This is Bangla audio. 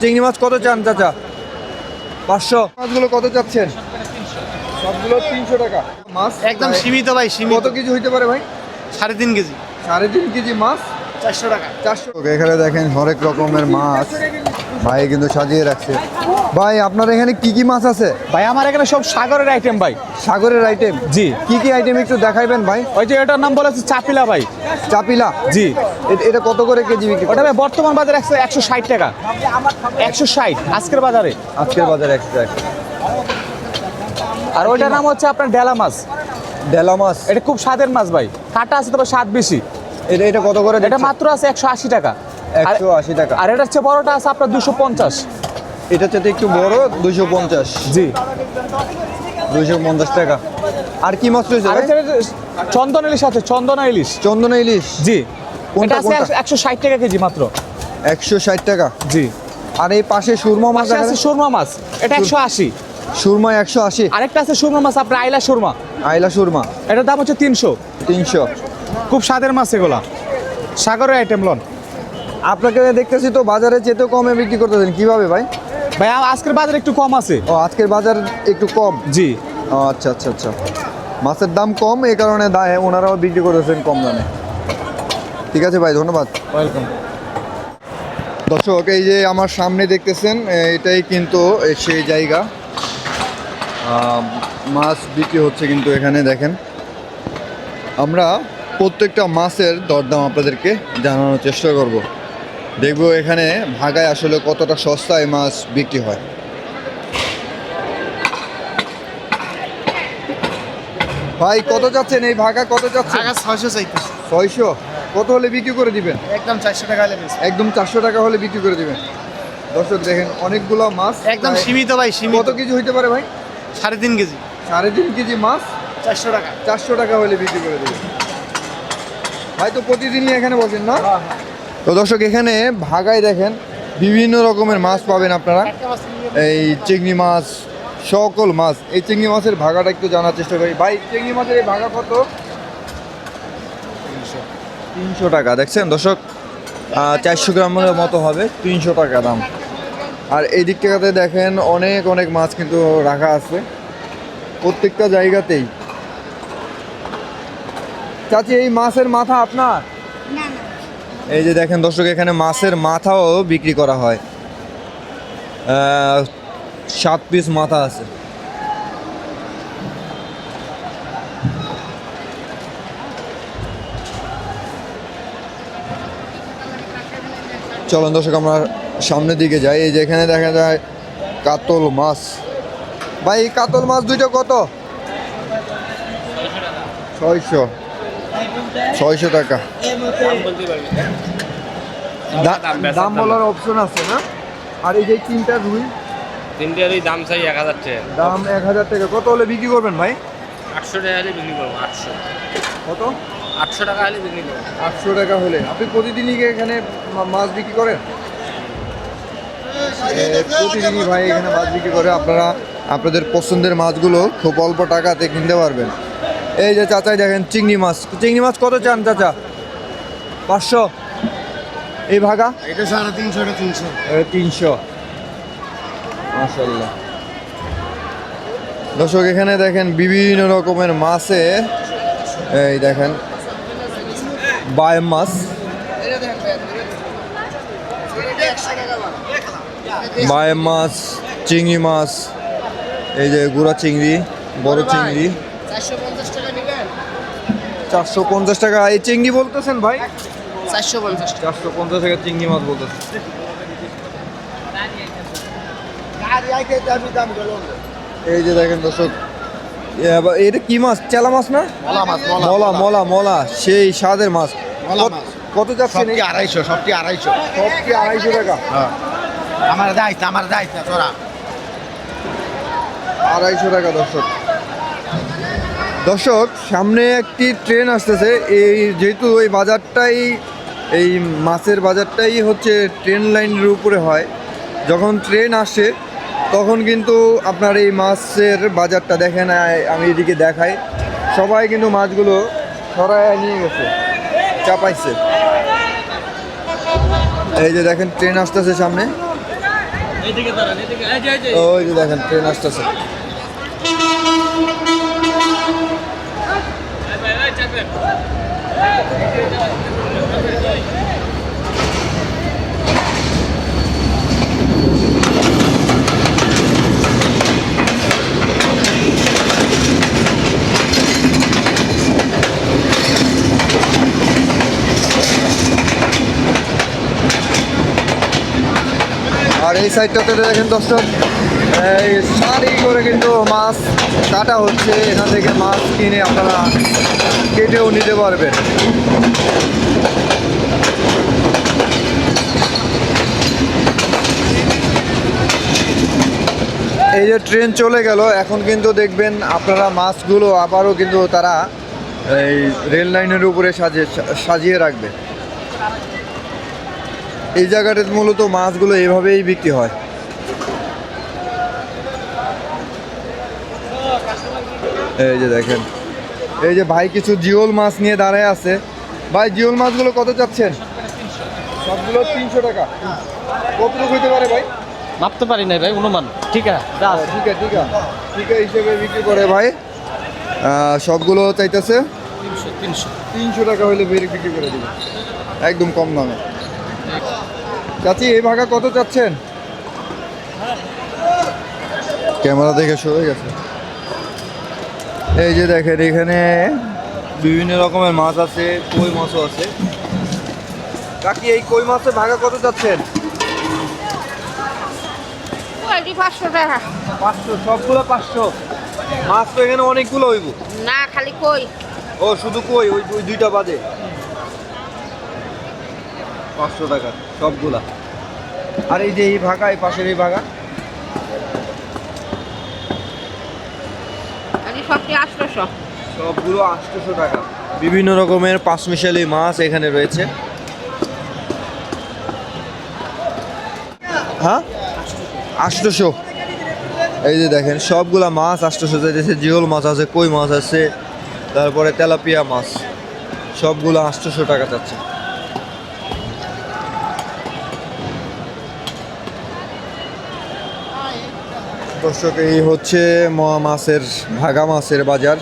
চিংড়ি মাছ কত চান চাচা? পাঁচশো। মাছগুলো কত চাচ্ছেন? সবগুলো তিনশো টাকা। মাছ? একদম সীমিত ভাই কত সীমিত কেজি হইতে পারে ভাই? সাড়ে তিন কেজি। সাড়ে তিন কেজি মাছ? চারশো টাকা। চারশো। এখানে দেখেন হরেক রকমের মাছ। ভাই কিন্তু সাজিয়ে রাখছে। ভাই আপনার এখানে কি কি মাছ আছে? ভাই আমার এখানে সব সাগরের আইটেম ভাই। সাগরের আইটেম জি। কি কি আইটেম একটু দেখাইবেন ভাই? ওই যে এটার নাম বলেছে চাপিলা ভাই। চাপিলা? জি। এটা কত করে কেজি বিক্রি ওটা ভাই বর্তমান বাজারে একশো একশো ষাট টাকা। একশো ষাট আজকের বাজারে। আজকের বাজারে একশো আর ওইটার নাম হচ্ছে আপনার ডেলা মাছ। ডেলা মাছ। এটা খুব স্বাদের মাছ ভাই। কাটা আছে তবে স্বাদ বেশি। এটা এটা কত করে এটা মাত্র আছে একশো আশি টাকা। একশো আশি টাকা। আর এটা হচ্ছে বড়টা আছে আপনার দুশো পঞ্চাশ। এটা চাইতে একটু বড় দুইশো পঞ্চাশ। জি। দুইশো পঞ্চাশ টাকা। আর কি মাছ রয়েছে চন্দন ইলিশ আছে চন্দনা ইলিশ। চন্দনা ইলিশ। জি। এটা আছে কোনটা? একশো ষাট টাকা কেজি মাত্র। একশো ষাট টাকা? জি। আর এই পাশে সুরমা মাছ আছে সুরমা মাছ। এটা একশো আশি। সুরমা একশো আশি। আরেকটা আছে সুরমা মাছ আপনার আইলা সুরমা। আইলা সুরমা। এটার দাম হচ্ছে তিনশো। তিনশো। খুব স্বাদের মাছ এগুলা। সাগরের আইটেম লন। আপনাকে দেখতেছি তো বাজারে চেয়েতেও কমে বিক্রি করতেছেন কীভাবে ভাই? ভাই আজকের বাজার একটু কম আছে। ও আজকের বাজার একটু কম? জি। আচ্ছা আচ্ছা আচ্ছা। মাছের দাম কম এই কারণে দায় ওনারাও বিক্রি করতেছেন কম দামে। ঠিক আছে ভাই ধন্যবাদ। ওয়েলকাম দর্শক এই যে আমার সামনে দেখতেছেন এটাই কিন্তু সেই জায়গা। মাছ বিক্রি হচ্ছে কিন্তু এখানে দেখেন। আমরা প্রত্যেকটা মাছের দরদাম আপনাদেরকে জানানোর চেষ্টা করব। দেখব এখানে ভাগায় আসলে কতটা সস্তায় মাছ বিক্রি হয়। ভাই কত যাচ্ছেন? এই ভাগা কত যাচ্ছে? ছয়শো ছয়শো? কত হলে বিক্রি করে দিবেন? একদম চারশো টাকা হলে একদম চারশো টাকা হলে বিক্রি করে দিবেন। দর্শক দেখেন অনেকগুলো মাছ। একদম সীমিত ভাই সীমিত। কত কেজি হইতে পারে ভাই? সাড়ে তিন কেজি। সাড়ে তিন কেজি মাছ? চারশো টাকা। চারশো টাকা হলে বিক্রি করে দেবেন। ভাই তো প্রতিদিনই এখানে বসেন না? তো দর্শক এখানে ভাগায় দেখেন বিভিন্ন রকমের মাছ পাবেন আপনারা। এই চিংড়ি মাছ সকল মাছ। এই চিংড়ি মাছের ভাগাটা একটু জানার চেষ্টা করি। ভাই চিংড়ি মাছের এই ভাগা কত? তিনশো টাকা দেখছেন? দর্শক চারশো গ্রামের মতো হবে তিনশো টাকা দাম। আর এই দিক টাকাতে দেখেন অনেক অনেক মাছ কিন্তু রাখা আছে। প্রত্যেকটা জায়গাতেই। চাচি এই মাছের মাথা আপনার? এই যে দেখেন দর্শক এখানে মাছের মাথাও বিক্রি করা হয়। সাত পিস মাথা আছে। চলুন দর্শক আমরা সামনের দিকে যাই। এই যে এখানে দেখা যায় কাতল মাছ। ভাই এই কাতল মাছ দুইটা কত? ছয়শো। ছয়শো টাকা। দাম বলার অপশন আছে না? আর এই যে তিনটা রুই। তিনটের ওই দাম চাই এক হাজার টাকা। দাম এক হাজার টাকা। কত হলে বিক্রি করবেন ভাই? আটশো টাকা হলে বিক্রি করব আটশো। কত? আটশো টাকা হলে বিক্রি করব। আটশো টাকা হলে। আপনি প্রতিদিনই এখানে মাছ বিক্রি করেন? প্রতিদিনই ভাই এখানে মাছ বিক্রি করে। আপনারা আপনাদের পছন্দের মাছগুলো খুব অল্প টাকাতে কিনতে পারবেন। এই যে চাচাই দেখেন চিংড়ি মাছ। চিংড়ি মাছ কত চান চাচা? পাঁচশো। এই ভাগা? এটা সাড়ে তিনশো এটা তিনশো। তিনশো। মাশাল্লাহ দর্শক এখানে দেখেন বিভিন্ন রকমের মাছে। এই দেখেন বায় মাছ বায় মাছ চিংড়ি মাছ এই যে গুড়া চিংড়ি বড় চিংড়ি। চারশো পঞ্চাশ টাকা এই চিংড়ি বলতেছেন ভাই? চারশো পঞ্চাশ চারশো পঞ্চাশ টাকা চিংড়ি মাছ বলতেছেন এই যে দেখেন দর্শক এটা কি মাছ? চেলা মাছ না? মলা মাছ মলা। মলা মলা সেই স্বাদের মাছ। কত- যাচ্ছে সবটি আড়াইশো সবটি আড়াইশো। সব কি আড়াইশো টাকা। আমার দায়িত্ব আমার দায়িত্ব তোরা। আড়াইশো টাকা দর্শক। দর্শক সামনে একটি ট্রেন আসতেছে। এই যেহেতু এই বাজারটাই এই মাছের বাজারটাই হচ্ছে ট্রেন লাইনের উপরে হয়। যখন ট্রেন আসে তখন কিন্তু আপনার এই মাছের বাজারটা দেখেন আ- আমি এদিকে দেখাই। সবাই কিন্তু মাছগুলো সরায় নিয়ে গেছে চাপাইছে। এই যে দেখেন ট্রেন আসতেছে সামনে। ওই যে দেখেন ট্রেন আসতেছে। আর এই সাইডটাতে দেখেন দর্শক, এই সারি করে কিন্তু মাছ কাটা হচ্ছে। এখান থেকে মাছ কিনে আপনারা কেটেও নিতে পারবেন। এই যে ট্রেন চলে গেল, এখন কিন্তু দেখবেন আপনারা মাছগুলো আবারও কিন্তু তারা এই রেল লাইনের উপরে সাজিয়ে সাজিয়ে রাখবে। এই জায়গাটাতে মূলত মাছগুলো এভাবেই বিক্রি হয়। এই যে দেখেন এই যে ভাই কিছু জিওল মাছ নিয়ে দাঁড়ায় আছে। ভাই জিওল মাছগুলো কত চাচ্ছেন? সবগুলো তিনশো টাকা। কতটুকু হইতে পারে ভাই? মাপতে পারি না ভাই অনুমান। ঠিক আছে ও, ঠিক আছে ঠিক আছে। ঠিক আছে হিসেবে বিক্রি করে ভাই। সবগুলো চাইতেছে? তিনশো টাকা হলে বের বিক্রি করে দিবে। একদম কম দামে। চাচি এই ভাগা কত চাচ্ছেন? ক্যামেরা দেখে সরে গেছে। এই যে দেখেন এখানে বিভিন্ন রকমের মাছ আছে কই মাছও আছে। কাকি এই কই মাছের ভাগা কত চাচ্ছেন? পাঁচশো টাকা। পাঁচশো সবগুলো পাঁচশো? মাছ তো এখানে অনেকগুলো হইব। না খালি কই। ও শুধু কই? ওই ওই দুইটা বাদে। পাঁচশো টাকা সবগুলা। আর এই যে এই ভাগা এই পাশের এই ভাগা। সবগুলো আটশোশো টাকা। বিভিন্ন রকমের পাঁচমিশালি মাছ এখানে রয়েছে। হ্যাঁ? আষ্টশো এই যে দেখেন সবগুলা মাছ আটশোশো যাইতেছে জিওল মাছ আছে কই মাছ আছে তারপরে তেলাপিয়া মাছ। সবগুলো আটশোশো টাকা যাচ্ছে দর্শক এই হচ্ছে মাছের ভাগা মাছের বাজার।